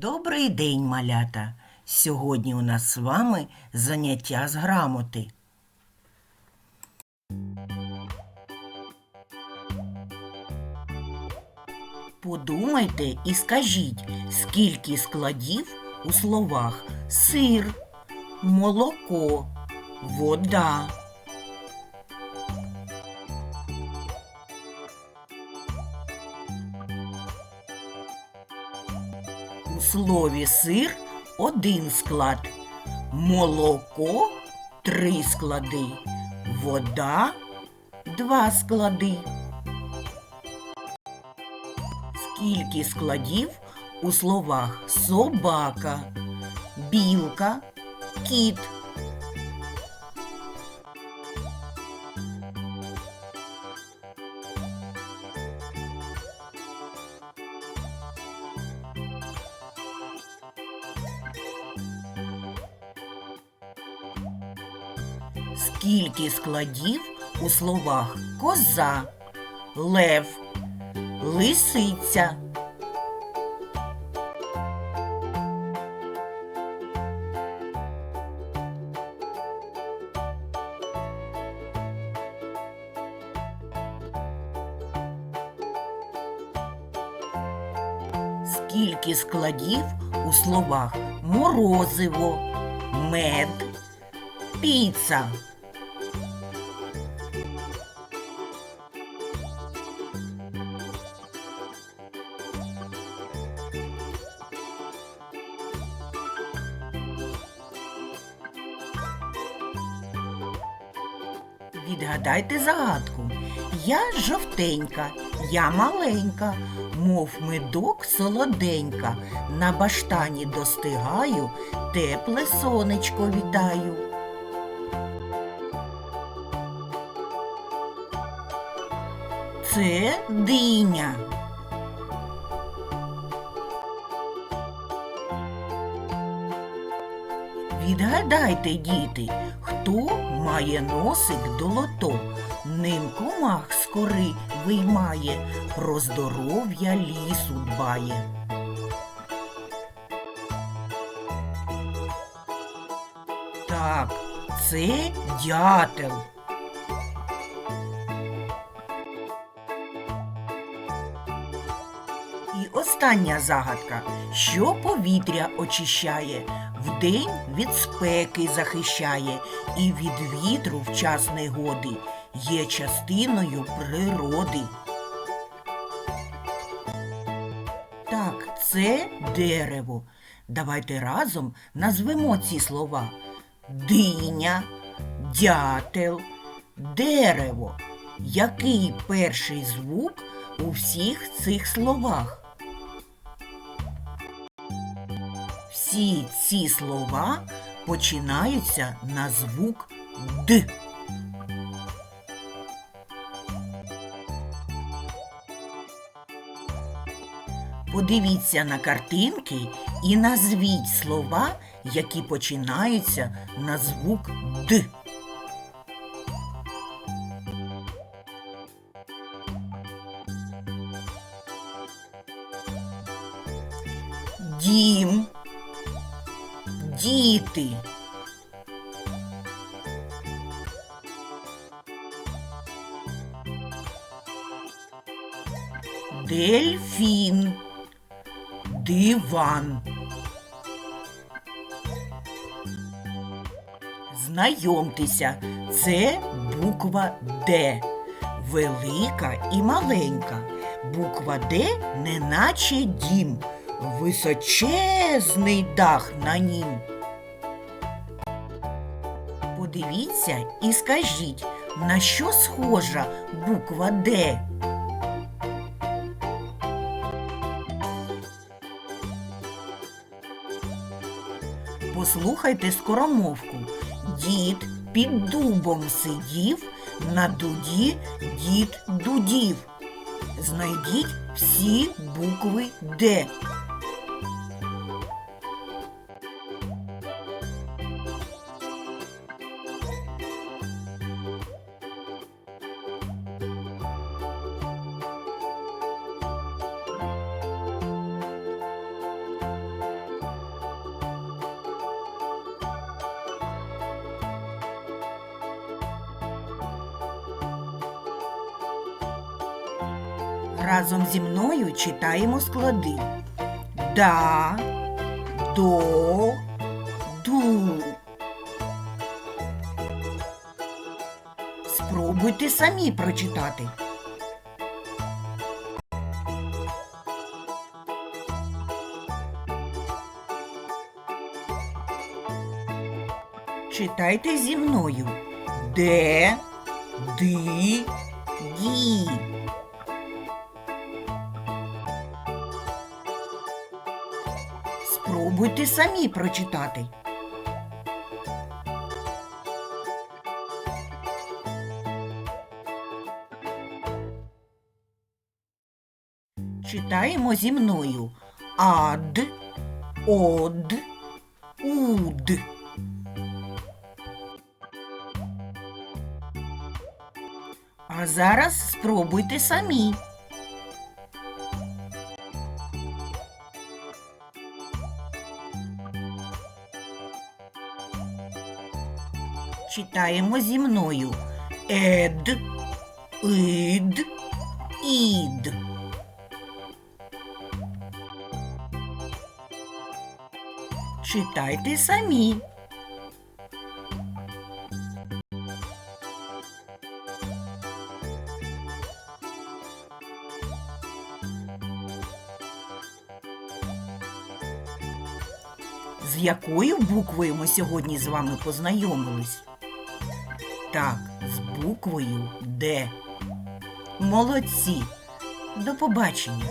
Добрий день, малята! Сьогодні у нас з вами заняття з грамоти. Подумайте і скажіть, скільки складів у словах сир, молоко, вода. Слові сир один склад, молоко три склади, вода два склади. Скільки складів у словах собака, білка, кіт? Скільки складів у словах коза, лев, лисиця? Скільки складів у словах морозиво, мед, піца? Відгадайте загадку. Я жовтенька, я маленька, мов медок солоденька. На баштані достигаю, тепле сонечко вітаю. Це диня. Відгадайте, діти, хто має носик долото, ним комах з кори виймає, про здоров'я лісу дбає. Так, це дятел. І остання загадка, що повітря очищає, вдень від спеки захищає і від вітру в час негоди є частиною природи. Так, це дерево. Давайте разом назвемо ці слова. Диня, дятел, дерево. Який перший звук у всіх цих словах? Всі ці слова починаються на звук Д. Подивіться на картинки і назвіть слова, які починаються на звук Д. Дім, діти. Дельфін, диван. Знайомтеся, це буква Д. Велика і маленька. Буква Д неначе дім, височезний дах на нім. Подивіться і скажіть, на що схожа буква Д? Послухайте скоромовку. Дід під дубом сидів, на дуді дід дудів. Знайдіть всі букви Д. Разом зі мною читаємо склади. Да, до, ду. Спробуйте самі прочитати. Читайте зі мною. Де, ди, ді. Спробуйте самі прочитати. Читаємо зі мною. Ад, од, уд. А зараз спробуйте самі. Читаємо зі мною. Ед, ид, ід. Читайте самі. З якою буквою ми сьогодні з вами познайомились? Так, з буквою Д. Молодці. До побачення.